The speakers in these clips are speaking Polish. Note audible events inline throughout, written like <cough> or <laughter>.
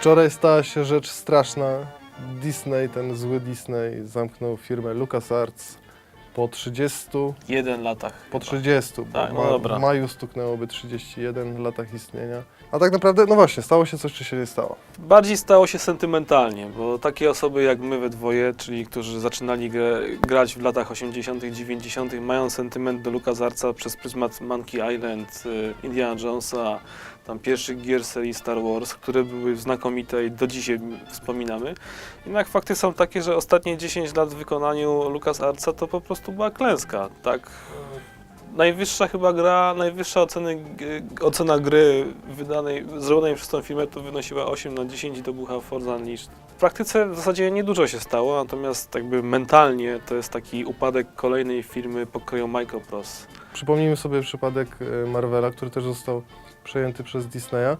Wczoraj stała się rzecz straszna. Disney, ten zły Disney, zamknął firmę LucasArts po 30, Jeden latach. po chyba. 30, bo Tak, no ma, dobra. w maju stuknęłoby 31 latach istnienia. A tak naprawdę, no właśnie, stało się coś, czy się nie stało. Bardziej stało się sentymentalnie, bo takie osoby jak my we dwoje, czyli którzy zaczynali grę, grać w latach 80., 90., mają sentyment do LucasArtsa przez pryzmat Monkey Island, y, Indiana Jonesa, tam pierwszych gier serii Star Wars, które były znakomite i do dzisiaj wspominamy. Jednak fakty są takie, że ostatnie 10 lat w wykonaniu LucasArtsa to po prostu była klęska, tak? Najwyższa chyba gra, najwyższa oceny, ocena gry wydanej, zrobionej przez tą firmę to wynosiła 8 na 10 i to był Forza Unleashed. W praktyce w zasadzie niedużo się stało, natomiast jakby mentalnie to jest taki upadek kolejnej firmy pokroju Microprose. Przypomnijmy sobie przypadek e, Marvela, który też został przejęty przez Disneya.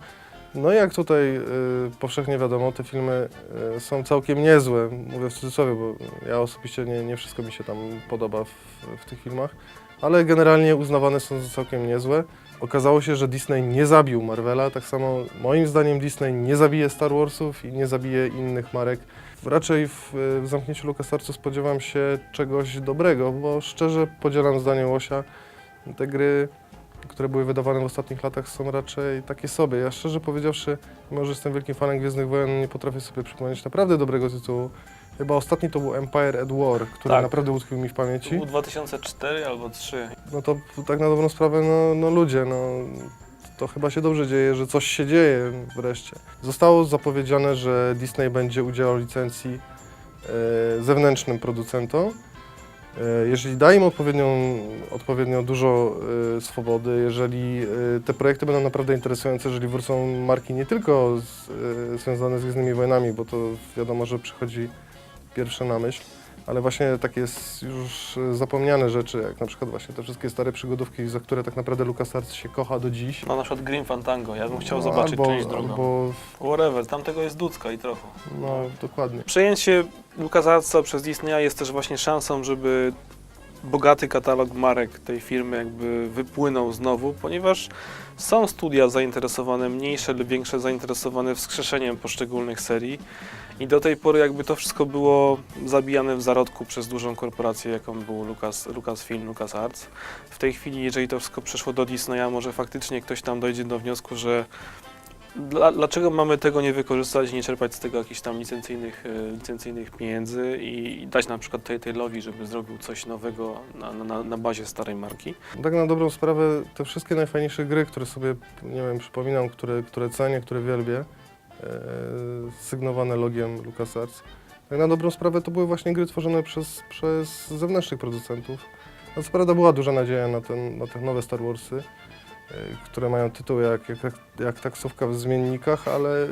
No jak tutaj e, powszechnie wiadomo, te filmy e, są całkiem niezłe, mówię w cudzysłowie, bo ja osobiście nie, nie wszystko mi się tam podoba w, w tych filmach, ale generalnie uznawane są za całkiem niezłe. Okazało się, że Disney nie zabił Marvela, tak samo moim zdaniem Disney nie zabije Star Warsów i nie zabije innych marek. Raczej w, w zamknięciu LucasArtsu spodziewam się czegoś dobrego, bo szczerze podzielam zdanie Łosia, te gry, które były wydawane w ostatnich latach są raczej takie sobie. Ja szczerze powiedziawszy, mimo że jestem wielkim fanem Gwiezdnych Wojen, nie potrafię sobie przypomnieć naprawdę dobrego tytułu. Chyba ostatni to był Empire at War, który Tak. naprawdę utkwił mi w To pamięci. był 2004 albo 2003. No to tak na dobrą sprawę, no, no ludzie, no to chyba się dobrze dzieje, że coś się dzieje wreszcie. Zostało zapowiedziane, że Disney będzie udzielał licencji e, zewnętrznym producentom. E, jeżeli da im odpowiednią, odpowiednio dużo e, swobody, jeżeli e, te projekty będą naprawdę interesujące, jeżeli wrócą marki nie tylko z, związane z Gwiezdnymi Wojnami, bo to wiadomo, że przychodzi pierwsze na myśl, ale właśnie takie już e, zapomniane rzeczy, jak na przykład właśnie te wszystkie stare przygodówki, za które tak naprawdę LucasArts się kocha do dziś. No na przykład Grim Fantango, ja bym chciał No, zobaczyć albo, część drugą. Albo, Whatever, tam tego jest ducka i trochę. no dokładnie. Przejęcie LucasArtsa przez Disneya jest też właśnie szansą, żeby bogaty katalog marek tej firmy jakby wypłynął znowu, ponieważ są studia zainteresowane, mniejsze lub większe zainteresowane wskrzeszeniem poszczególnych serii i do tej pory jakby to wszystko było zabijane w zarodku przez dużą korporację, jaką był Lucas, Lucasfilm, LucasArts. W tej chwili, jeżeli to wszystko przeszło do Disneya, może faktycznie ktoś tam dojdzie do wniosku, że dla, dlaczego mamy tego nie wykorzystać nie czerpać z tego jakichś tam licencyjnych, e, licencyjnych pieniędzy i, dać na przykład Telltale'owi, żeby zrobił coś nowego na, na, na bazie starej marki? Tak na dobrą sprawę, te wszystkie najfajniejsze gry, które sobie, nie wiem, przypominam, które, które cenię, które wielbię, e, sygnowane logiem LucasArts, tak na dobrą sprawę to były właśnie gry tworzone przez, przez zewnętrznych producentów. No co prawda była duża nadzieja na, ten, na te nowe Star Warsy, które mają tytuły jak, jak, jak taksówka w zmiennikach, ale e,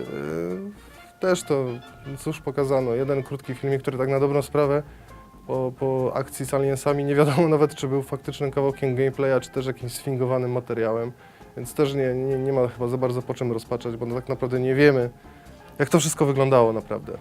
też to cóż pokazano. Jeden krótki filmik, który tak na dobrą sprawę po, po akcji z Aliensami nie wiadomo <laughs> nawet, czy był faktycznym kawałkiem gameplaya, czy też jakimś sfingowanym materiałem. Więc też nie, nie, nie ma chyba za bardzo po czym rozpaczać, bo tak naprawdę nie wiemy, jak to wszystko wyglądało naprawdę.